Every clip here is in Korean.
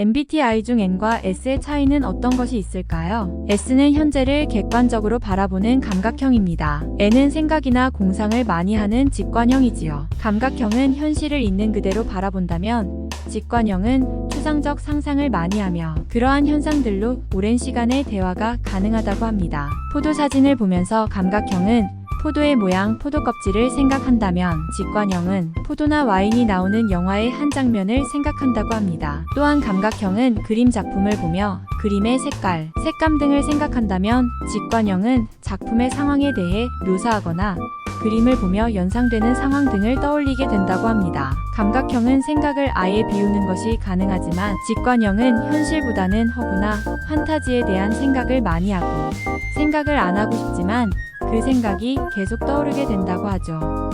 MBTI 중 N과 S의 차이는 어떤 것이 있을까요? S는 현재를 객관적으로 바라보는 감각형입니다. N은 생각이나 공상을 많이 하는 직관형이지요. 감각형은 현실을 있는 그대로 바라본다면 직관형은 추상적 상상을 많이 하며 그러한 현상들로 오랜 시간의 대화가 가능하다고 합니다. 포도 사진을 보면서 감각형은 포도의 모양, 포도 껍질을 생각한다면 직관형은 포도나 와인이 나오는 영화의 한 장면을 생각한다고 합니다. 또한 감각형은 그림 작품을 보며 그림의 색깔, 색감 등을 생각한다면 직관형은 작품의 상황에 대해 묘사하거나 그림을 보며 연상되는 상황 등을 떠올리게 된다고 합니다. 감각형은 생각을 아예 비우는 것이 가능하지만 직관형은 현실보다는 허구나 판타지에 대한 생각을 많이 하고 생각을 안 하고 싶지만 그 생각이 계속 떠오르게 된다고 하죠.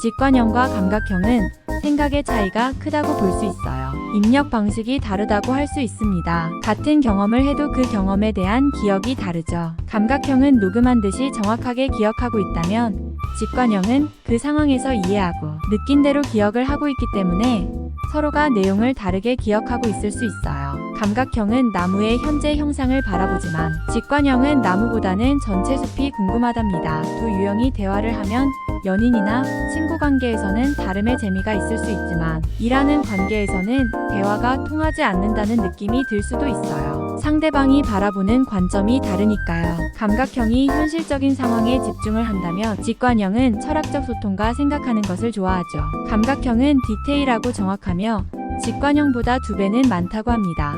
직관형과 감각형은 생각의 차이가 크다고 볼 수 있어요. 입력 방식이 다르다고 할 수 있습니다. 같은 경험을 해도 그 경험에 대한 기억이 다르죠. 감각형은 녹음한 듯이 정확하게 기억하고 있다면 직관형은 그 상황에서 이해하고 느낀 대로 기억을 하고 있기 때문에 서로가 내용을 다르게 기억하고 있을 수 있어요. 감각형은 나무의 현재 형상을 바라보지만 직관형은 나무보다는 전체 숲이 궁금하답니다. 두 유형이 대화를 하면 연인이나 친구 관계에서는 다름의 재미가 있을 수 있지만 일하는 관계에서는 대화가 통하지 않는다는 느낌이 들 수도 있어요. 상대방이 바라보는 관점이 다르니까요. 감각형이 현실적인 상황에 집중을 한다면 직관형은 철학적 소통과 생각하는 것을 좋아하죠. 감각형은 디테일하고 정확하며 직관형보다 두 배는 많다고 합니다.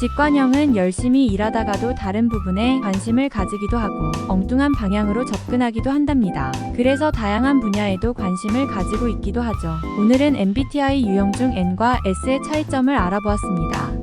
직관형은 열심히 일하다가도 다른 부분에 관심을 가지기도 하고 엉뚱한 방향으로 접근하기도 한답니다. 그래서 다양한 분야에도 관심을 가지고 있기도 하죠. 오늘은 MBTI 유형 중 N과 S의 차이점을 알아보았습니다.